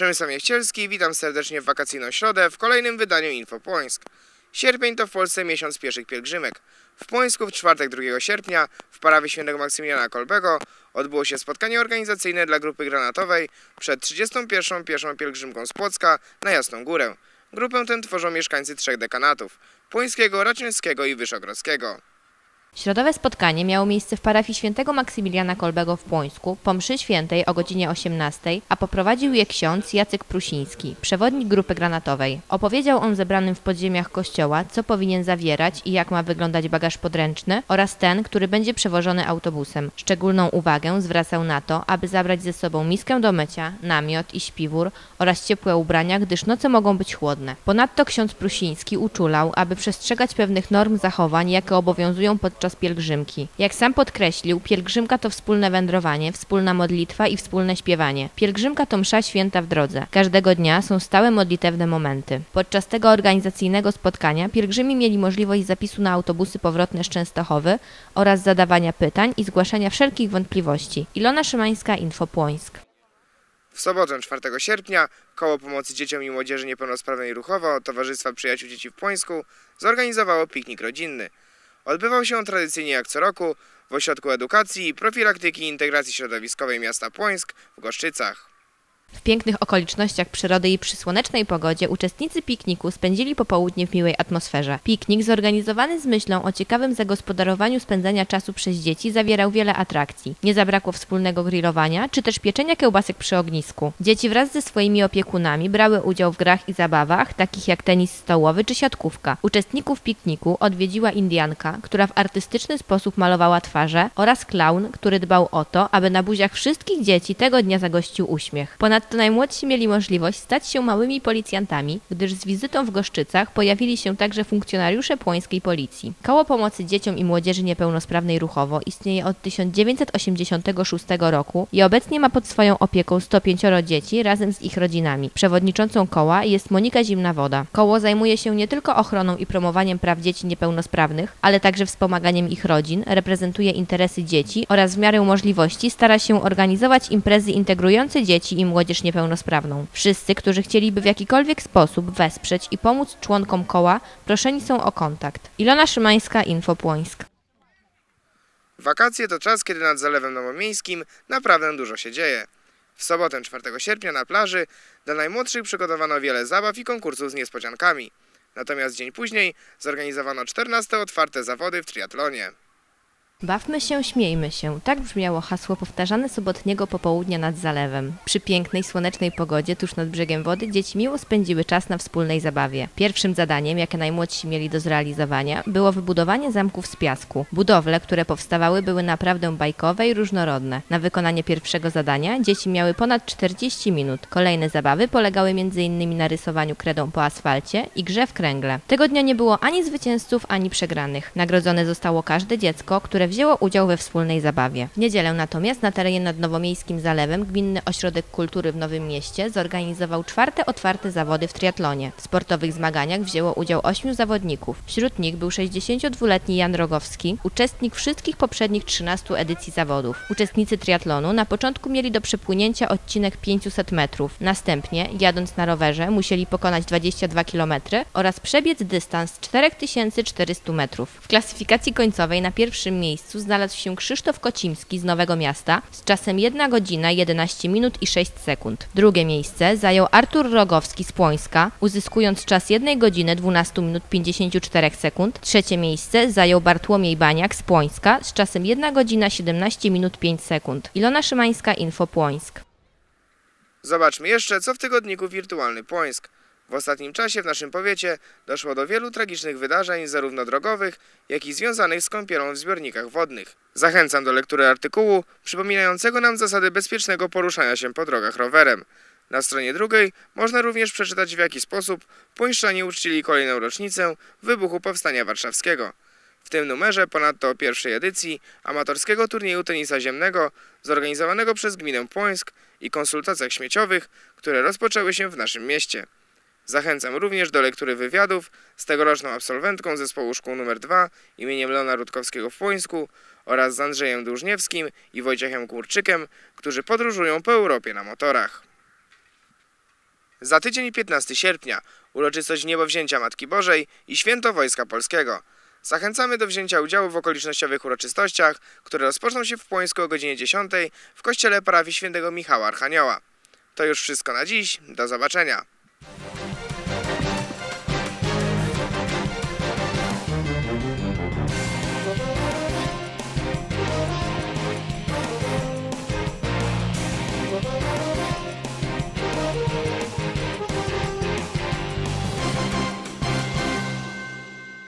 Przemysław Niechcielski, witam serdecznie w wakacyjną środę w kolejnym wydaniu Info Płońsk. Sierpień to w Polsce miesiąc pieszych pielgrzymek. W Płońsku w czwartek 2 sierpnia w parawie świętego Maksymiliana Kolbego odbyło się spotkanie organizacyjne dla grupy granatowej przed 31. pieszą pielgrzymką z Płocka na Jasną Górę. Grupę tę tworzą mieszkańcy trzech dekanatów – Płońskiego, Raczyńskiego i Wyszogrodzkiego. Środowe spotkanie miało miejsce w parafii świętego Maksymiliana Kolbego w Płońsku po mszy świętej o godzinie 18, a poprowadził je ksiądz Jacek Prusiński, przewodnik grupy granatowej. Opowiedział on zebranym w podziemiach kościoła, co powinien zawierać i jak ma wyglądać bagaż podręczny oraz ten, który będzie przewożony autobusem. Szczególną uwagę zwracał na to, aby zabrać ze sobą miskę do mycia, namiot i śpiwór oraz ciepłe ubrania, gdyż noce mogą być chłodne. Ponadto ksiądz Prusiński uczulał, aby przestrzegać pewnych norm zachowań, jakie obowiązują podczas pielgrzymki. Jak sam podkreślił, pielgrzymka to wspólne wędrowanie, wspólna modlitwa i wspólne śpiewanie. Pielgrzymka to msza święta w drodze. Każdego dnia są stałe modlitewne momenty. Podczas tego organizacyjnego spotkania pielgrzymi mieli możliwość zapisu na autobusy powrotne z Częstochowy oraz zadawania pytań i zgłaszania wszelkich wątpliwości. Ilona Szymańska, Info Płońsk. W sobotę 4 sierpnia Koło Pomocy Dzieciom i Młodzieży Niepełnosprawnej Ruchowo Towarzystwa Przyjaciół Dzieci w Płońsku zorganizowało piknik rodzinny. Odbywał się on tradycyjnie jak co roku w Ośrodku Edukacji, Profilaktyki i Integracji Środowiskowej miasta Płońsk w Goszczycach. W pięknych okolicznościach przyrody i przy słonecznej pogodzie uczestnicy pikniku spędzili popołudnie w miłej atmosferze. Piknik zorganizowany z myślą o ciekawym zagospodarowaniu spędzania czasu przez dzieci zawierał wiele atrakcji. Nie zabrakło wspólnego grillowania czy też pieczenia kiełbasek przy ognisku. Dzieci wraz ze swoimi opiekunami brały udział w grach i zabawach takich jak tenis stołowy czy siatkówka. Uczestników pikniku odwiedziła Indianka, która w artystyczny sposób malowała twarze oraz klaun, który dbał o to, aby na buziach wszystkich dzieci tego dnia zagościł uśmiech. Ponadto najmłodsi mieli możliwość stać się małymi policjantami, gdyż z wizytą w Goszczycach pojawili się także funkcjonariusze płońskiej policji. Koło Pomocy Dzieciom i Młodzieży Niepełnosprawnej Ruchowo istnieje od 1986 roku i obecnie ma pod swoją opieką 105 dzieci razem z ich rodzinami. Przewodniczącą koła jest Monika Zimna-Woda. Koło zajmuje się nie tylko ochroną i promowaniem praw dzieci niepełnosprawnych, ale także wspomaganiem ich rodzin, reprezentuje interesy dzieci oraz w miarę możliwości stara się organizować imprezy integrujące dzieci i młodzież niepełnosprawną. Wszyscy, którzy chcieliby w jakikolwiek sposób wesprzeć i pomóc członkom koła, proszeni są o kontakt. Ilona Szymańska, Info Płońsk. Wakacje to czas, kiedy nad Zalewem Nowomiejskim naprawdę dużo się dzieje. W sobotę 4 sierpnia na plaży dla najmłodszych przygotowano wiele zabaw i konkursów z niespodziankami. Natomiast dzień później zorganizowano 14 otwarte zawody w triatlonie. Bawmy się, śmiejmy się. Tak brzmiało hasło powtarzane sobotniego popołudnia nad zalewem. Przy pięknej, słonecznej pogodzie tuż nad brzegiem wody dzieci miło spędziły czas na wspólnej zabawie. Pierwszym zadaniem, jakie najmłodsi mieli do zrealizowania, było wybudowanie zamków z piasku. Budowle, które powstawały, były naprawdę bajkowe i różnorodne. Na wykonanie pierwszego zadania dzieci miały ponad 40 minut. Kolejne zabawy polegały m.in. na rysowaniu kredą po asfalcie i grze w kręgle. Tego dnia nie było ani zwycięzców, ani przegranych. Nagrodzone zostało każde dziecko, które wzięło udział we wspólnej zabawie. W niedzielę natomiast na terenie nad Nowomiejskim Zalewem Gminny Ośrodek Kultury w Nowym Mieście zorganizował czwarte otwarte zawody w triatlonie. W sportowych zmaganiach wzięło udział ośmiu zawodników. Wśród nich był 62-letni Jan Rogowski, uczestnik wszystkich poprzednich 13 edycji zawodów. Uczestnicy triatlonu na początku mieli do przepłynięcia odcinek 500 metrów. Następnie, jadąc na rowerze, musieli pokonać 22 km oraz przebiec dystans 4400 metrów. W klasyfikacji końcowej na pierwszym miejscu miejscu znalazł się Krzysztof Kocimski z Nowego Miasta z czasem 1 godzina 11 minut i 6 sekund. Drugie miejsce zajął Artur Rogowski z Płońska, uzyskując czas 1 godziny 12 minut 54 sekund. Trzecie miejsce zajął Bartłomiej Baniak z Płońska z czasem 1 godzina 17 minut 5 sekund. Ilona Szymańska, Info Płońsk. Zobaczmy jeszcze, co w tygodniku Wirtualny Płońsk. W ostatnim czasie w naszym powiecie doszło do wielu tragicznych wydarzeń, zarówno drogowych, jak i związanych z kąpielą w zbiornikach wodnych. Zachęcam do lektury artykułu przypominającego nam zasady bezpiecznego poruszania się po drogach rowerem. Na stronie drugiej można również przeczytać w jaki sposób pońszczanie uczcili kolejną rocznicę wybuchu Powstania Warszawskiego. W tym numerze ponadto o pierwszej edycji amatorskiego turnieju tenisa ziemnego zorganizowanego przez gminę Płońsk i konsultacjach śmieciowych, które rozpoczęły się w naszym mieście. Zachęcam również do lektury wywiadów z tegoroczną absolwentką zespołu szkół nr 2 imieniem Leona Rutkowskiego w Płońsku oraz z Andrzejem Dłużniewskim i Wojciechem Kurczykiem, którzy podróżują po Europie na motorach. Za tydzień 15 sierpnia, uroczystość Niebowzięcia Matki Bożej i Święto Wojska Polskiego. Zachęcamy do wzięcia udziału w okolicznościowych uroczystościach, które rozpoczną się w Płońsku o godzinie 10 w kościele parafii świętego Michała Archanioła. To już wszystko na dziś, do zobaczenia.